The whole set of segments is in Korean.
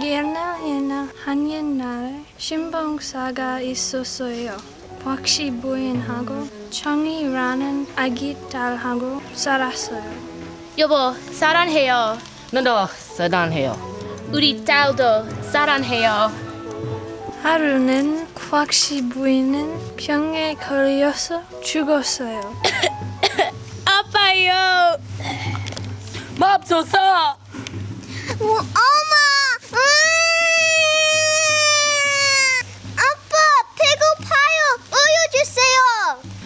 옛날 옛날 한 옛날에 신봉사가 있었어요. 박씨 부인하고 청이라는 아기 딸하고 살았어요. 여보, 사랑해요. 너도 사랑해요. 우리 딸도 사랑해요. 하루는 곽씨 부인은 병에 걸려서 죽었어요. 아파요. 맙소사! 뭐, 엄마!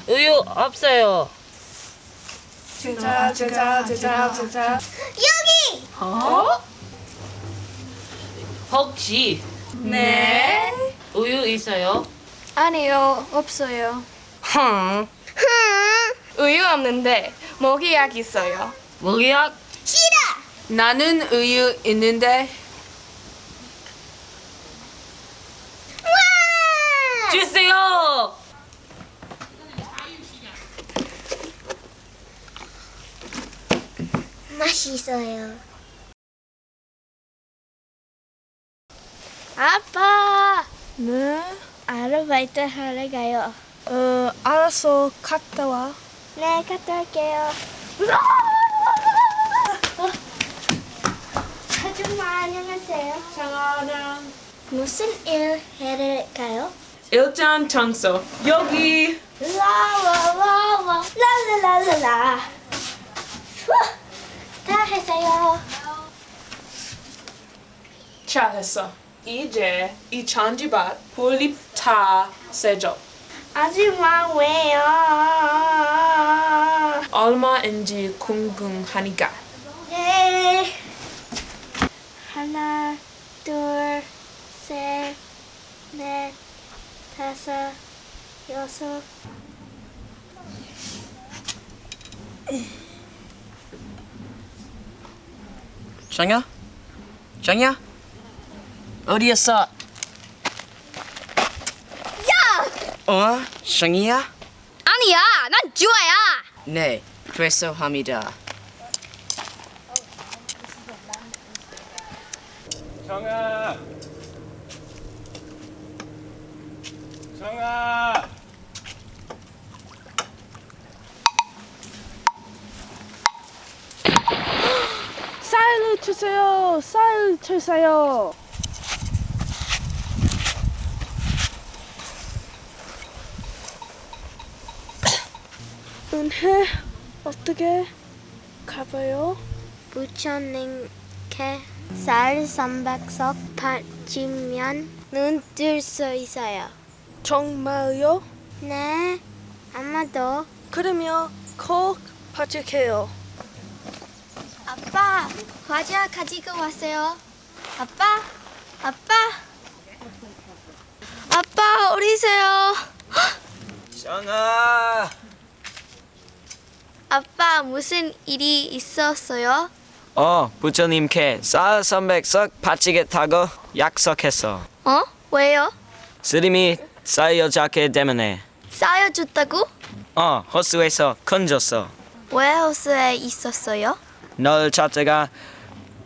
우유 없어요. 제자 제자 제자 제자 여기! 혹시 네 우유 있어요? 아니요, 없어요. 흥. 우유 없는데 모기약 있어요. 뭐야? 싫어! 나는 우유 있는데 와! 주세요! 맛있어요. 아빠, 네? 아르바이트 하러 가요. 어, 알았어. 갔다 와. 네, 갔다 올게요. 아줌마, 안녕하세요. 장아랑 무슨 일 해럴까요? 일장 청소 여기 라라라라 라라라라라 다 했어요. 잘했어 이제 이 잔디밭 볼립 다 세죠 아줌마 왜요? 얼마인지 궁금하니까 네. 하나, 둘, 셋, 넷, 다섯, 여섯. 장야? 장야? 어디였어? 야! 어? 장이야? 아니야, 난 주아야. 네, 죄송합니다. 정아! 정아! 주세요. 쌀 주세요. 은혜 어떻게 가봐요? 부처님께 쌀 삼백석 바치면 눈 뜰 수 있어요. 정말요? 네, 아마도. 그러면 꼭 받을게요. 아빠, 과자 가지고 왔어요. 아빠, 아빠, 아빠 어디세요? 정아! 아빠 무슨 일이 있었어요? 어, 부처님께 쌀 300석 바치겠다고 약속했어. 어? 왜요? 스님이 쌀 여자게 때문에. 쌓여줬다고? 어, 호수에서 건졌어. 왜 호수에 있었어요? 널 찾다가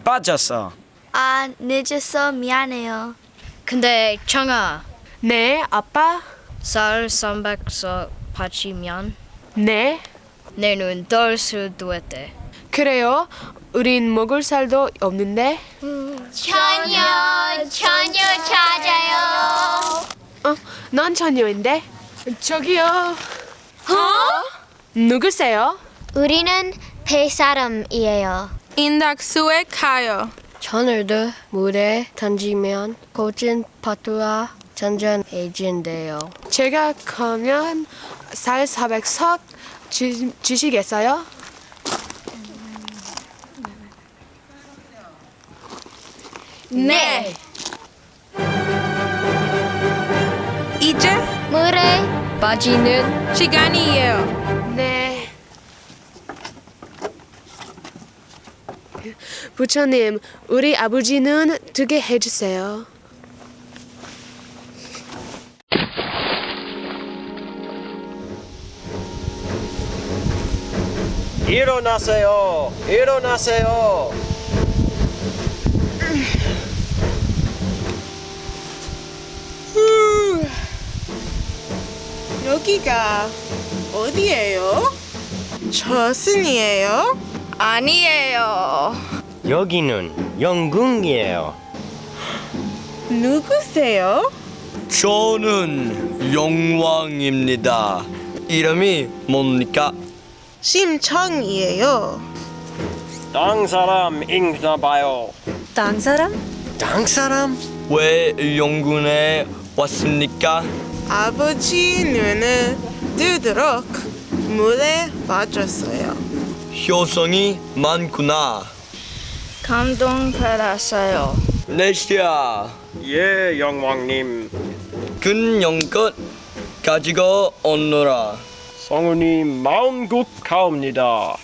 빠졌어. 아, 늦어서 미안해요. 근데 청아, 네, 아빠. 쌀 300석 바치면 네. 내눈뜰 수도 있대. 그래요? 우린 먹을 살도 없는데. 처녀, 처녀 찾아요. 어, 넌 처녀인데. 저기요. 어? 누구세요? 우리는 폐사람이에요. 인덕수에 가요. 천을도 물에 던지면 고진 파투와 전전해진대요. 제가 가면 쌀 400석 주, 주시겠어요? 네. 이제 물에 바지는 시간이에요. 부처님, 우리 아버지는 두개 해주세요. 일어나세요. 일어나세요. 여기가 어디예요? 저승이에요? 아니에요. 여기는 영궁이에요. 누구세요? 저는 영왕입니다. 이름이 뭡니까? 심청이에요. 땅 사람 읽나 봐요. 딴 사람? 땅 사람? 왜 영군에 왔습니까? 아버지 눈을 뜨도록 물에 빠졌어요. 효성이 많구나. 감동받았어요. 내시야, 예, 영왕님. 근 영껏 가지고 오너라. 성운이 마음국 가옵니다.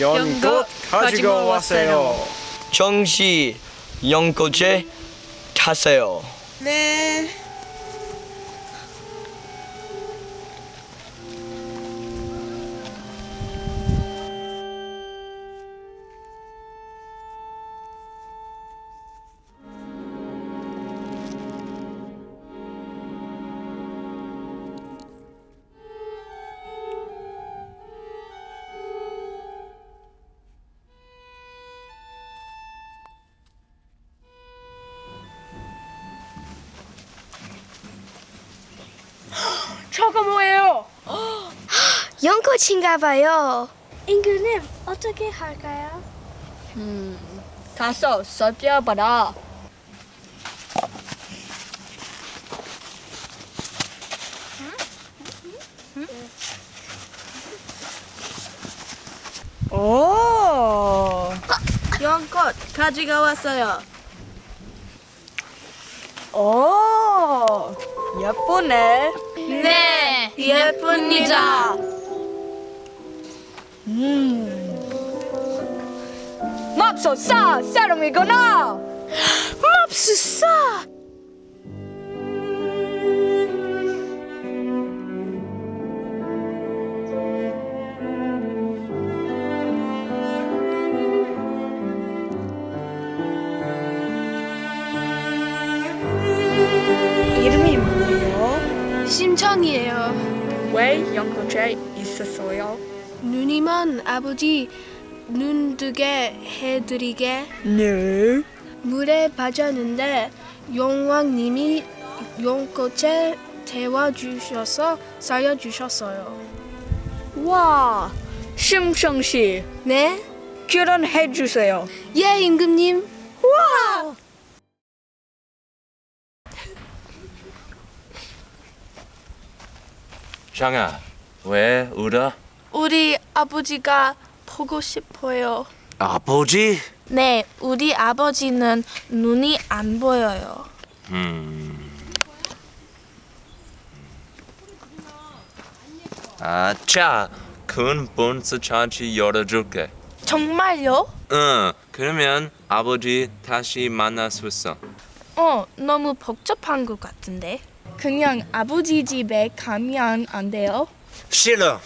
연꽃 가지고 왔어요. 정시 영꽃에 타세요. 네. 연꽃인가 봐요. 임금님 어떻게 할까요? 가서 써봐라. 오. 연꽃 가지고 왔어요. 오. 예쁘네. 네, 예쁩니다. 맙소사 사람이구나. 왜 연꽃에 있었어요? 누님은 아버지 눈 뜨게 해드리게 네. 물에 빠졌는데 용왕님이 용꽃에 데워주셔서 살려주셨어요. 와, 심성 씨 네? 결혼해 주세요. 예, 임금님. 와! 장아, 왜 울어? 우리 아버지가 보고 싶어요. 아버지? 네, 우리 아버지는 눈이 안 보여요. 음. 아, 자, 큰 본스 잔치 열어줄게. 정말요? 응, 그러면 아버지 다시 만날 수 있어. 어, 너무 복잡한 것 같은데. 그냥 아버지 집에 가면 안 돼요? 싫어.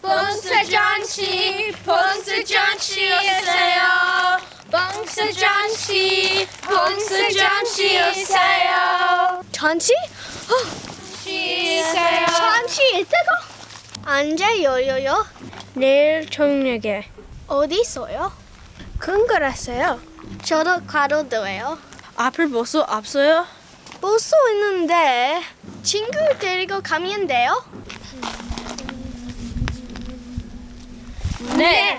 봉수 잔치, 봉수 잔치 있어요. 봉수 잔치, 봉수 잔치 있어요. 잔치? 있어요. 잔치 있다고? 언제 열려요? 내일 저녁에. 어디 있어요? 큰거랐어요 저도 가로도예요. 앞을 보수 없어요? 볼 수 있는데 친구 데리고 가면 돼요? 네.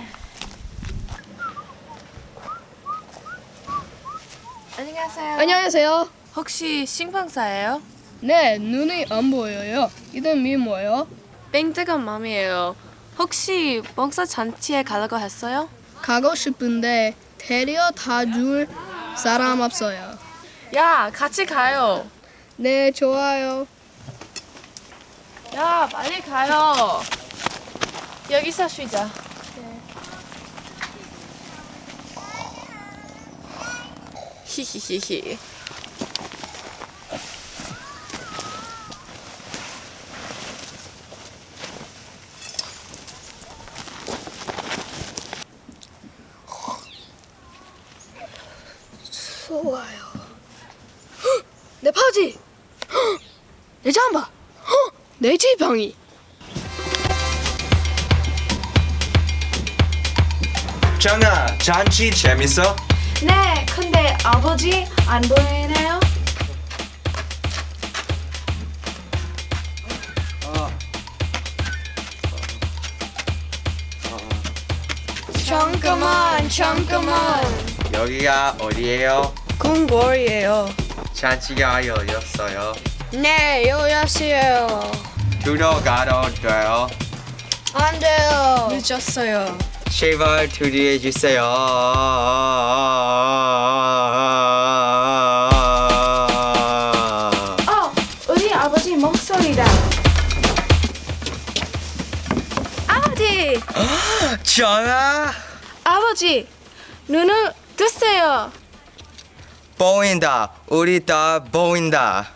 안녕하세요. 안녕하세요. 혹시 신방사예요? 네, 눈이 안 보여요. 이름이 뭐예요? 뺑뜨건 맘이에요. 혹시 뻥사 잔치에 가려고 했어요? 가고 싶은데 데려 다 줄 사람 없어요. 야, 같이 가요. 네, 좋아요. 야, 빨리 가요. 여기서 쉬자. 히히히히. 내 바지. 헉! 내 잠바. 헉! 내 지팡이. 정아, 잔치 재밌어? 네, 근데 아버지 안 보이네요. 잠깐만, 잠깐만. 여기가 어디예요? 궁궐이에요. 잔치가 열렸어요. 네, 요야스요. 들어가도 돼요? 안 돼요. 늦었어요. 제발 들이해 주세요. 어, 우리 아버지 목소리다. 아버지, 정아, 아버지, 눈을 뜨세요. 보인다. 우리 다 보인다.